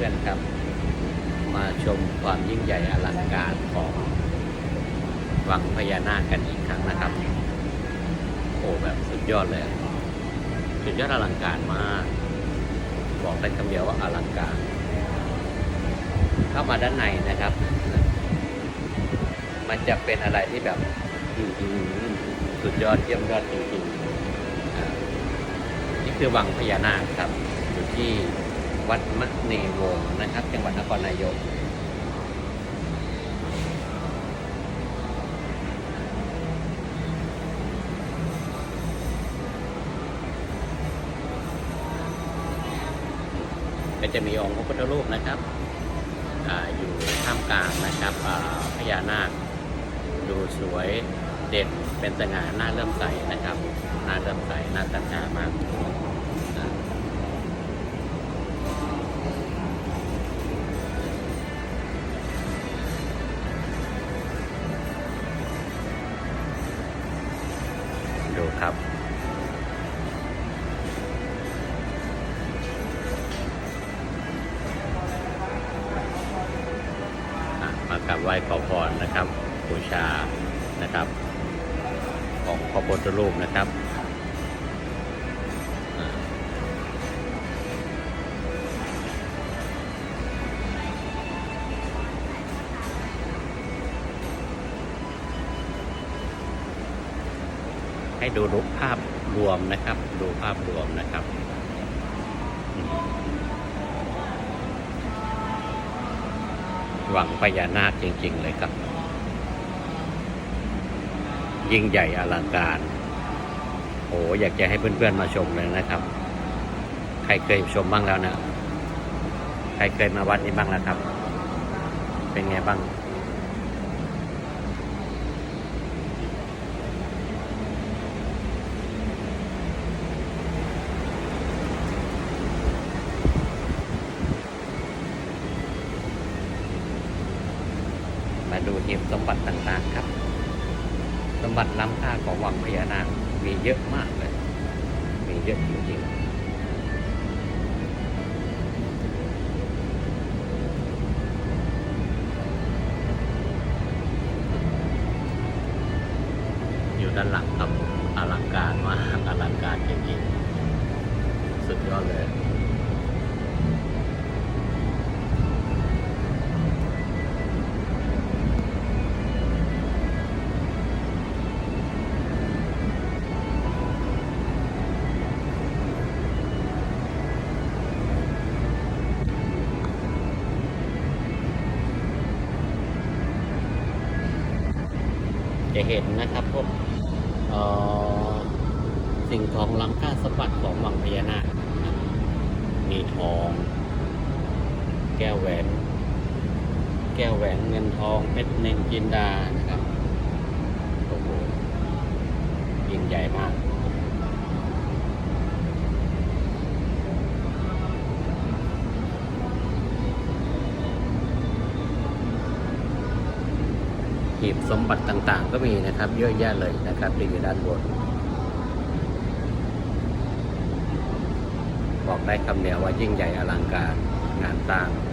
พื่อนๆครับ มาชมความยิ่งใหญ่อลังการของวังพญานาคกันอีกครั้งนะครับ โอ้แบบสุดยอดเลย สุดยอดอลังการมาก บอกได้คำเดียวว่าอลังการ เข้ามาด้านในนะครับ มันจะเป็นอะไรที่แบบสุดยอดเยี่ยมยอดจริงๆนี่คือวังพญานาคครับ อยู่ที่ วัดมะเนวงนะครับ จังหวัดนครนายกก็จะมีองค์พระพุทธรูปนะครับออยู่ท่ามกลางนะครับพญานาคดูสวยเด่นเป็นสง่าหน้าเริ่มใสนะครับหน้าเริ่มใสหน้าตัญหามาก อะมากราบไหว้ขอพรนะครับบูชานะครับ ของพระพุทธรูปนะครับให้ดูรูปภาพรวมนะครับ ดูภาพรวมนะครับ วังพญานาคจริง ๆ เลยครับ ยิ่งใหญ่อลังการโอ้อยากจะให้เพื่อนๆมาชมเลยนะครับ ใครเคยชมบ้างแล้วนะ ใครเคยมาวัดนี้บ้างแล้วครับ เป็นไงบ้าง มาดูหีบสมบัติต่างๆครับ สมบัติล้ำค่าของวังพญานาคมีเยอะมากเลย มีเยอะจริงๆอยู่ด้านหลังครับอลังการมากอลังการจริงๆสุดยอดเลย จะเห็นนะครับพวกสิ่งของล้ำค่าสมบัติของวังพญานาคมีทอง แก้วแหวน แก้วแหวนเงินทองเพชรเนนจินดานะครับโอ้โหยิ่งใหญ่มาก หีบสมบัติต่างๆ ก็มีนะครับ เยอะแยะเลยนะครับที่อยู่ด้านบน บอกได้คำเดียวว่ายิ่งใหญ่อลังการงานสร้างยัง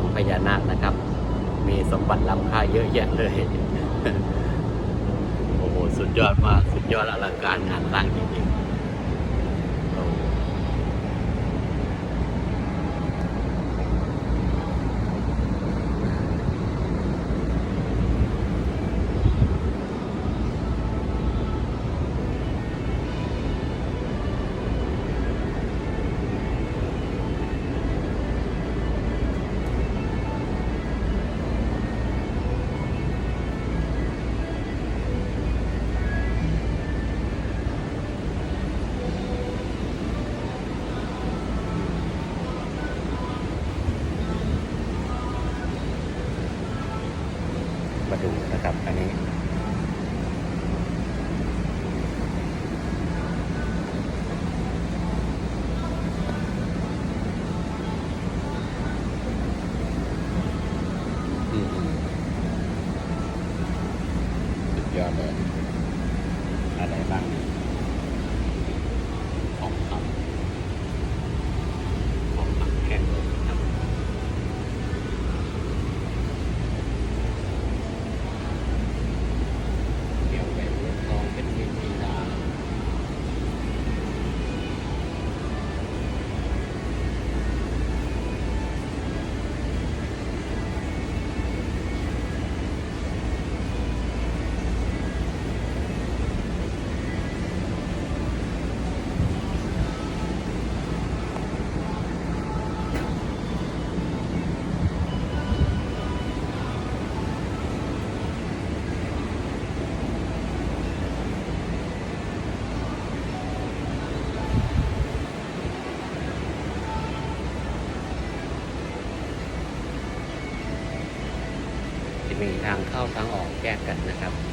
วังพญานาคนะครับ มีสมบัติล้ำค่าเยอะแยะเลย โอ้โห สุดยอดมาก สุดยอดอลังการงานสร้างจริงๆ ดูนะครับ อันนี้อืมสุดยอดเลย อะไรบ้างเนี่ยของคำของคำแข็งเลยครับ เกี่ยวกับเรื่องทองเป็นวิธีดาจะมีทางเข้าทางออกแยกกันนะครับ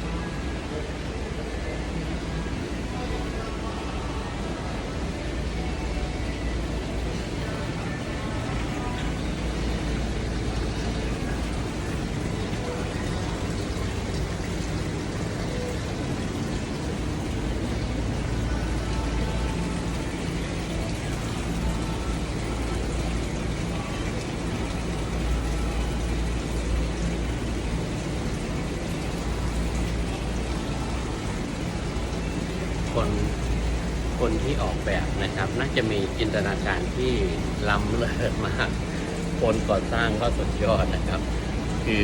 คนที่ออกแบบนะครับ น่าจะมีจินตนาการที่ล้ำเลิศมาก คนก่อสร้างก็สุดยอดนะครับ คือ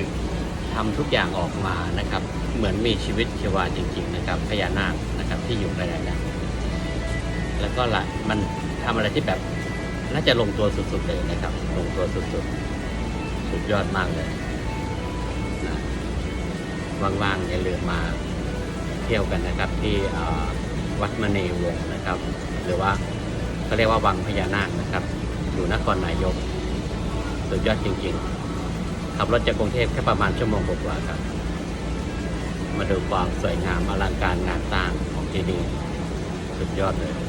ทำทุกอย่างออกมานะครับ เหมือนมีชีวิตชีวาจริง ๆ นะครับพญานาคนะครับที่อยู่ภายในนั้นแล้วก็ละมันทำอะไรที่แบบน่าจะลงตัวสุดๆเลยนะครับ ลงตัวสุดๆ สุดยอดมากเลยนะว่างๆอย่าลืมมาเที่ยวกันนะครับที่อ่อ วัดมเนวงนะครับ หรือว่าเขาเรียกว่าวังพญานาคนะครับ อยู่นครนายก สุดยอดจริงๆ ขับรถจากกรุงเทพแค่ประมาณชั่วโมงกว่าๆครับ มาดูความสวยงามอลังการงานสร้างของที่นี่สุดยอดเลย